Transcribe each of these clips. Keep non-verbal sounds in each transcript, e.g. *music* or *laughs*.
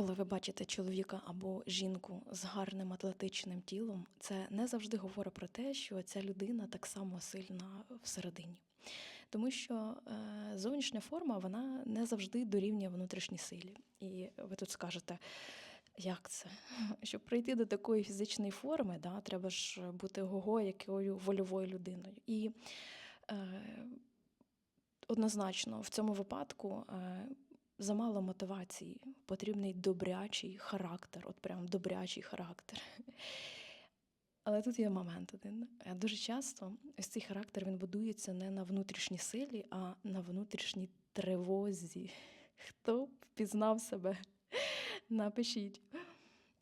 Коли ви бачите чоловіка або жінку з гарним атлетичним тілом, це не завжди говорить про те, що ця людина так само сильна всередині. Тому що е, зовнішня форма вона не завжди дорівнює внутрішній силі. І ви тут скажете, як це? *laughs* Щоб прийти до такої фізичної форми, да, треба ж бути гого якою вольовою людиною. І е, однозначно в цьому випадку е, замало мотивації, потрібний добрячий характер, от прям добрячий характер. Але тут є момент один. Е, Дуже часто ось цей характер він будується не на внутрішній силі, а на внутрішній тривозі. Хто впізнав себе? Напишіть.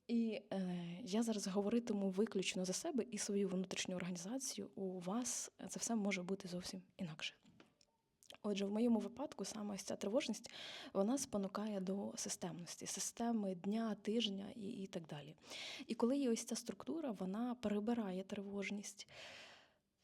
І е, я зараз говоритиму виключно за себе і свою внутрішню організацію. У вас це все може бути зовсім інакше. Отже, в моєму випадку саме ось ця тривожність вона спонукає до системності, системи дня, тижня і, і так далі. І коли є ось ця структура, вона перебирає тривожність,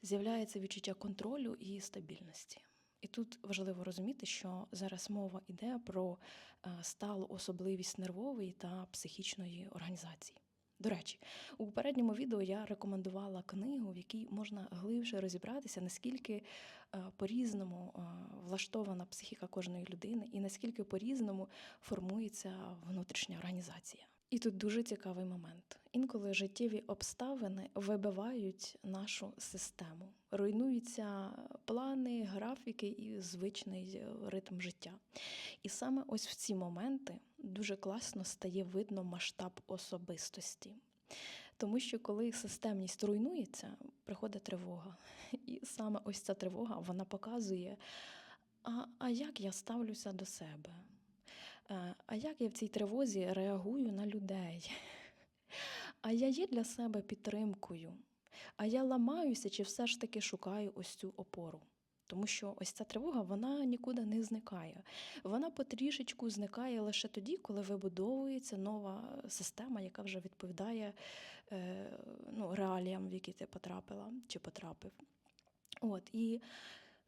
з'являється відчуття контролю і стабільності. І тут важливо розуміти, що зараз мова йде про е, сталу особливість нервової та психічної організації. До речі, у попередньому відео я рекомендувала книгу, в якій можна глибше розібратися, наскільки е, по-різному е, влаштована психіка кожної людини і наскільки по-різному формується внутрішня організація. І тут дуже цікавий момент. Інколи життєві обставини вибивають нашу систему, руйнуються плани, графіки і звичний е, ритм життя. І саме ось в ці моменти дуже класно стає видно масштаб особистості. Тому що коли системність руйнується, приходить тривога. І саме ось ця тривога вона показує, а, а як я ставлюся до себе. Е, А як я в цій тривозі реагую на людей? А я є для себе підтримкою. А я ламаюся чи все ж таки шукаю ось цю опору. Тому що ось ця тривога вона нікуди не зникає. Вона потрішечку зникає лише тоді, коли вибудовується нова система, яка вже відповідає е, ну, реаліям, в які ти потрапила чи потрапив. От, і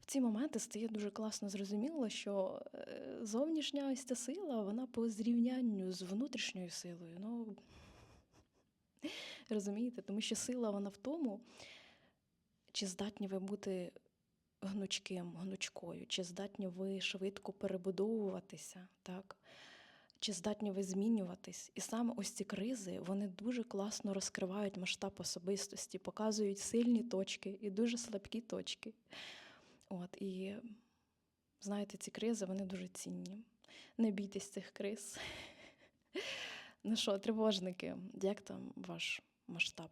в ці моменти стає дуже класно зрозуміло, що е, зовнішня ось ця сила, вона по зрівнянню з внутрішньою силою. Ну, *laughs* розумієте, тому що сила вона в тому, чи здатні ви бути гнучким, гнучкою, чи здатні ви швидко перебудовуватися, так? Чи здатні ви змінюватись? І саме ось ці кризи вони дуже класно розкривають масштаб особистості, показують сильні точки і дуже слабкі точки. От, і знаєте, ці кризи вони дуже цінні. Не бійтесь цих криз. *laughs* Ну що, тривожники, як там ваш масштаб?